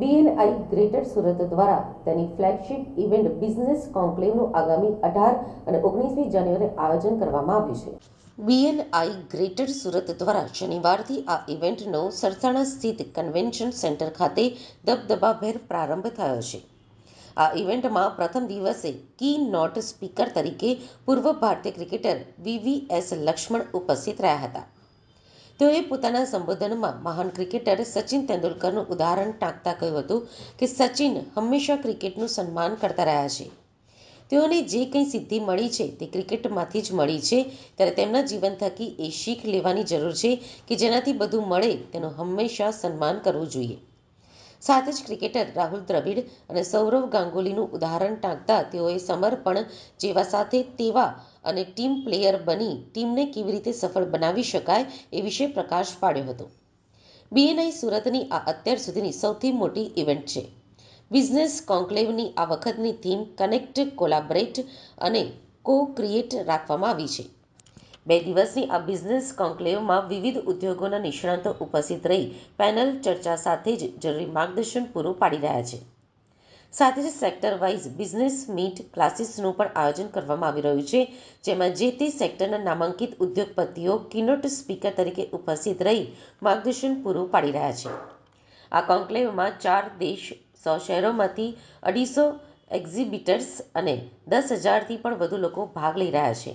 BNI greater Surat દ્વારા તેની flagship event business કોન્ક્લેવનું આગામી અઢાર અને ઓગણીસમી જાન્યુઆરી આયોજન કરવામાં આવ્યું છે. બીએનઆઈ ગ્રેટર સુરત દ્વારા શનિવારથી આ ઇવેન્ટનો સરસાણા સ્થિત કન્વેન્શન સેન્ટર ખાતે દબદબાભેર પ્રારંભ થયો છે. આ ઇવેન્ટમાં પ્રથમ દિવસે કી નોટ સ્પીકર તરીકે પૂર્વ ભારતીય ક્રિકેટર વીવીએસ લક્ષ્મણ ઉપસ્થિત રહ્યા હતા. તેઓએ પોતાના સંબોધનમાં મહાન ક્રિકેટર સચિન તેંડુલકરનું ઉદાહરણ ટાંકતા કહ્યું હતું કે સચિન હંમેશા ક્રિકેટનું સન્માન કરતા રહ્યા છે. તેઓને જે કંઈ સિદ્ધિ મળી છે તે ક્રિકેટમાંથી જ મળી છે. ત્યારે તેમના જીવન થકી એ શીખ લેવાની જરૂર છે કે જેનાથી બધું મળે તેનું હંમેશા સન્માન કરવું જોઈએ. સાથે જ ક્રિકેટર રાહુલ દ્રવિડ અને સૌરવ ગાંગુલીનું ઉદાહરણ ટાંકતા તેઓએ સમર્પણ જેવા સાથે તેવા અને ટીમ પ્લેયર બની ટીમને કેવી રીતે સફળ બનાવી શકાય એ વિશે પ્રકાશ પાડ્યો હતો. બીએનઆઈ સુરતની આ અત્યાર સુધીની સૌથી મોટી ઇવેન્ટ છે. બિઝનેસ કોન્ક્લેવની આ વખતની થીમ કનેક્ટ, કોલાબરેટ અને કો ક્રિએટ રાખવામાં આવી છે. બે દિવસની આ બિઝનેસ કોન્ક્લેવમાં વિવિધ ઉદ્યોગોના નિષ્ણાતો ઉપસ્થિત રહી પેનલ ચર્ચા સાથે જ જરૂરી માર્ગદર્શન પૂરું પાડી રહ્યા છે. સાથે જ સેક્ટર વાઇઝ બિઝનેસ મીટ ક્લાસીસનું પણ આયોજન કરવામાં આવી રહ્યું છે, જેમાં જે તે સેક્ટરના નામાંકિત ઉદ્યોગપતિઓ કિનોટ સ્પીકર તરીકે ઉપસ્થિત રહી માર્ગદર્શન પૂરું પાડી રહ્યા છે. આ કોન્ક્લેવમાં ચાર દેશ, સો શહેરોમાંથી અઢીસો એક્ઝિબિટર્સ અને દસ હજારથી પણ વધુ લોકો ભાગ લઈ રહ્યા છે.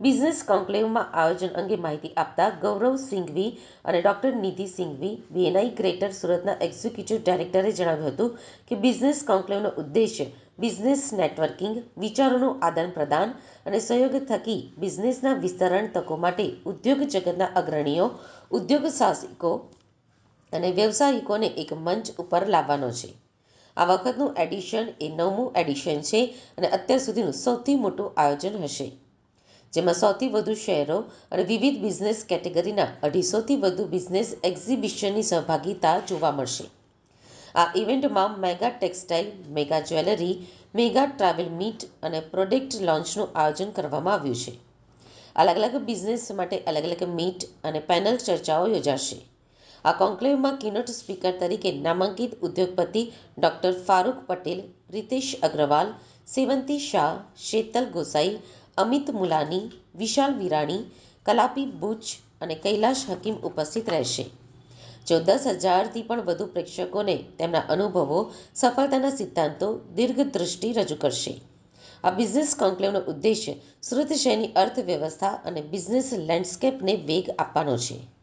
બિઝનેસ કોન્કલેવમાં આયોજન અંગે માહિતી આપતા ગૌરવ સિંઘવી અને doctor Nidhi Singhvi BNI greater સુરતના એક્ઝિક્યુટિવ ડાયરેક્ટરે જણાવ્યું હતું કે બિઝનેસ કોન્કલેવનો ઉદ્દેશ્ય બિઝનેસ નેટવર્કિંગ, વિચારોનું આદાન પ્રદાન અને સહયોગ થકી બિઝનેસના વિસ્તરણ તકો માટે ઉદ્યોગ જગતના અગ્રણીઓ, ઉદ્યોગ સાહસિકો અને વ્યવસાયિકોને એક મંચ ઉપર લાવવાનો છે. આ વખતનું એડિશન એ નવમું એડિશન છે અને અત્યાર સુધીનું સૌથી મોટું આયોજન હશે. જેમાં સૌથી વધુ શહેરો અને વિવિધ બિઝનેસ કેટેગરીના અઢીસોથી વધુ બિઝનેસ એક્ઝિબિશનની સહભાગિતા જોવા મળશે. આ ઇવેન્ટમાં mega textile, mega jewellery, mega travel meet અને પ્રોડક્ટ લોન્ચનું આયોજન કરવામાં આવ્યું છે. અલગ અલગ બિઝનેસ માટે અલગ અલગ મીટ અને પેનલ ચર્ચાઓ યોજાશે. આ કોન્ક્લેવમાં કિનોટ સ્પીકર તરીકે નામાંકિત ઉદ્યોગપતિ ડોક્ટર ફારૂક પટેલ, રિતેશ અગ્રવાલ, સેવંતી શાહ, શેતલ ગોસાઈ અમિત મુલાની, વિશાલ વિરાણી, કલાપી બુચ અને કૈલાશ હકીમ ઉપસ્થિત રહેશે. જો દસ હજારથી પણ વધુ પ્રેક્ષકોને તેમના અનુભવો, સફળતાના સિદ્ધાંતો દીર્ઘદૃષ્ટિ રજૂ કરશે. આ બિઝનેસ કોન્ક્લેવનો ઉદ્દેશ્ય સુરત શહેરની અર્થવ્યવસ્થા અને બિઝનેસ લેન્ડસ્કેપને વેગ આપવાનો છે.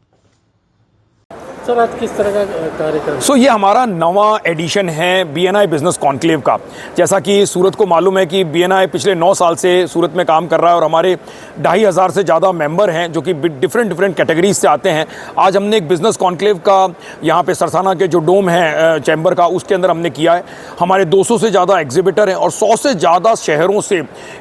सर आज किस तरह का कार्यक्रम? सो ये हमारा नवा एडिशन है बीएनआई बिज़नेस कॉन्क्लेव का। जैसा कि सूरत को मालूम है कि बीएनआई पिछले नौ साल से सूरत में काम कर रहा है और हमारे ढाई हज़ार से ज़्यादा मेंबर हैं, जो कि डिफरेंट डिफरेंट कैटेगरीज से आते हैं। आज हमने एक बिज़नेस कॉन्क्लेव का, यहाँ पे सरसाना के जो डोम है चैम्बर का, उसके अंदर हमने किया है। हमारे 200 से ज़्यादा एग्जिबिटर हैं और 100 से ज़्यादा शहरों से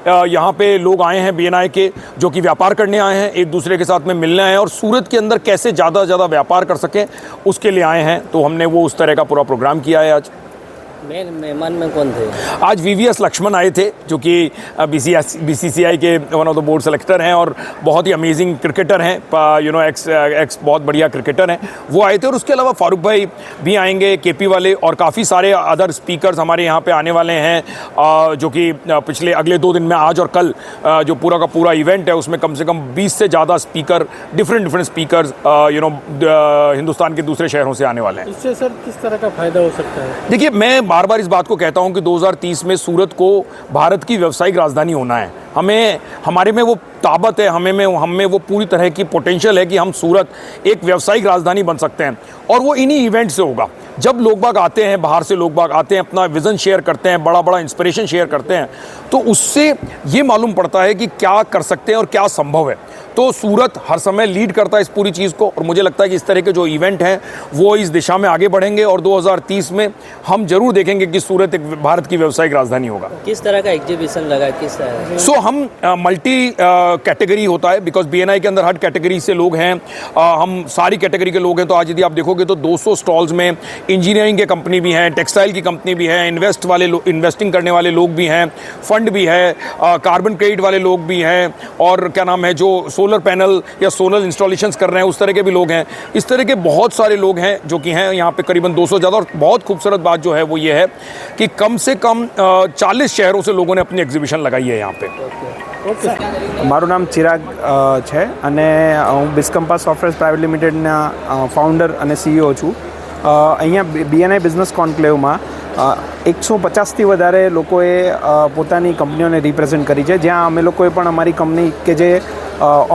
यहाँ पे लोग आए हैं बीएनआई के, जो कि व्यापार करने आए हैं, एक दूसरे के साथ में मिलने आए हैं और सूरत के अंदर कैसे ज़्यादा से ज़्यादा व्यापार कर सकें उसके लिए आए हैं तो हमने वो उस तरह का पूरा प्रोग्राम किया है आज मेन मेहमान में कौन थे? आज वीवीएस लक्ष्मण आए थे जो कि बी बीसीसीआई के one of the board selector हैं और बहुत ही अमेजिंग क्रिकेटर हैं यू नो एक्स एक्स बहुत बढ़िया क्रिकेटर हैं। वो आए थे और उसके अलावा फारूक भाई भी आएँगे केपी वाले और काफ़ी सारे अदर स्पीकर्स हमारे यहाँ पे आने वाले हैं जो कि पिछले अगले दो दिन में आज और कल जो पूरा का पूरा इवेंट है उसमें कम से कम 20 से ज़्यादा speaker different different speaker you know Hindustan के दूसरे शहरों से आने वाले हैं। इससे सर किस तरह का फ़ायदा हो सकता है? देखिए मैं बार बार इस बात को कहता हूँ कि 2030 में सूरत को भारत की व्यावसायिक राजधानी होना है। हमें, हमारे में वो ताबत है, हमें में, हम में वो पूरी तरह की पोटेंशियल है कि हम सूरत एक व्यावसायिक राजधानी बन सकते हैं। और वो इन्हीं इवेंट से होगा। जब लोग बाग आते हैं बाहर से लोग बाग आते हैं अपना विज़न शेयर करते हैं बड़ा बड़ा इंस्पिरेशन शेयर करते हैं तो उससे ये मालूम पड़ता है कि क्या कर सकते हैं और क्या संभव है। तो सूरत हर समय लीड करता है इस पूरी चीज़ को और मुझे लगता है कि इस तरह के जो इवेंट हैं वो इस दिशा में आगे बढ़ेंगे और 2030 में हम ज़रूर देखेंगे कि सूरत एक भारत की व्यावसायिक राजधानी होगा। किस तरह का एग्जीबिशन लगा किस तरह सो हम मल्टी कैटेगरी होता है बिकॉज़ बीएनआई के अंदर हर कैटेगरी से लोग हैं। हम सारी कैटेगरी के लोग हैं तो आज यदि आप देखोगे तो 200 स्टॉल्स में इंजीनियरिंग के कंपनी भी हैं टेक्सटाइल की कंपनी भी है इन्वेस्ट वाले इन्वेस्टिंग करने वाले लोग भी हैं फंड भी है कार्बन क्रेडिट वाले लोग भी हैं और क्या नाम है जो सोलर पैनल या सोलर इंस्टॉलेशन कर रहे हैं उस तरह के भी लोग हैं इस तरह के बहुत सारे लोग हैं जो कि हैं यहाँ पे करीबन 200 ज़्यादा और बहुत खूबसूरत बात जो है वो ये है कि कम से कम चालीस शहरों से लोगों ने अपनी एग्जीबिशन लगाई है यहाँ पे મારું નામ ચિરાગ અ, છે અને હું બિસ્કમ્પા સોફ્ટવેર પ્રાઇવેટ લિમિટેડના ફાઉન્ડર અને સીઈઓ છું અ, અહીંયા બીએનઆઈ બિઝનેસ કોન્ક્લેવમાં એકસો પચાસથી વધારે લોકોએ પોતાની કંપનીઓને રિપ્રેઝેન્ટ કરી છે. જ્યાં અમે લોકોએ પણ અમારી કંપની કે જે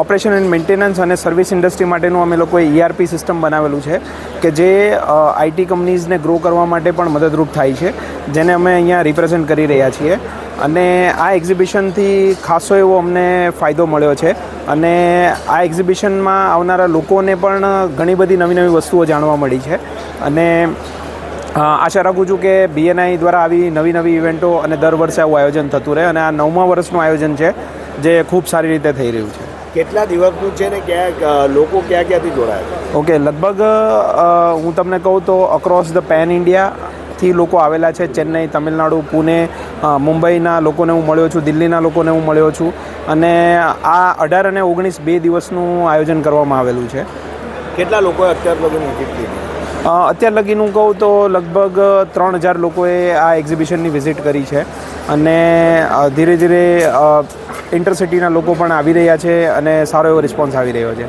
ઓપરેશન એન્ડ મેન્ટેનન્સ અને સર્વિસ ઇન્ડસ્ટ્રી માટેનું અમે લોકોએ ઈઆરપી સિસ્ટમ બનાવેલું છે, કે જે આઈટી કંપનીઝને ગ્રો કરવા માટે પણ મદદરૂપ થાય છે, જેને અમે અહીંયા રિપ્રેઝેન્ટ કરી રહ્યા છીએ. અને આ એક્ઝિબિશનથી ખાસો એવો અમને ફાયદો મળ્યો છે. અને આ એક્ઝિબિશનમાં આવનારા લોકોને પણ ઘણી બધી નવી નવી વસ્તુઓ જાણવા મળી છે. અને આશા રાખું છું કે બીએનઆઈ દ્વારા આવી નવી નવી ઇવેન્ટો અને દર વર્ષે આવું આયોજન થતું રહે અને આ નવમા વર્ષનું આયોજન છે જે ખૂબ સારી રીતે થઈ રહ્યું છે. કેટલા દિવસનું છે ને ક્યાં લોકો ક્યાં ક્યાંથી જોડાયા ઓકે લગભગ હું તમને કહું તો અક્રોસ ધ પેન ઇન્ડિયાથી લોકો આવેલા છે ચેન્નઈ તમિલનાડુ પુણે મુંબઈના લોકોને હું મળ્યો છું દિલ્હીના લોકોને હું મળ્યો છું અને આ અઢાર અને ઓગણીસ બે દિવસનું આયોજન કરવામાં આવેલું છે. કેટલા લોકોએ અત્યાર લગી ટિકિટ લીધી? અત્યાર લગીનું કહું તો લગભગ ત્રણ હજાર લોકોએ આ એક્ઝિબિશનની વિઝિટ કરી છે. અને ધીરે ધીરે ઇન્ટરસિટીના લોકો પણ આવી રહ્યા છે અને સારો એવો રિસ્પોન્સ આવી રહ્યો છે.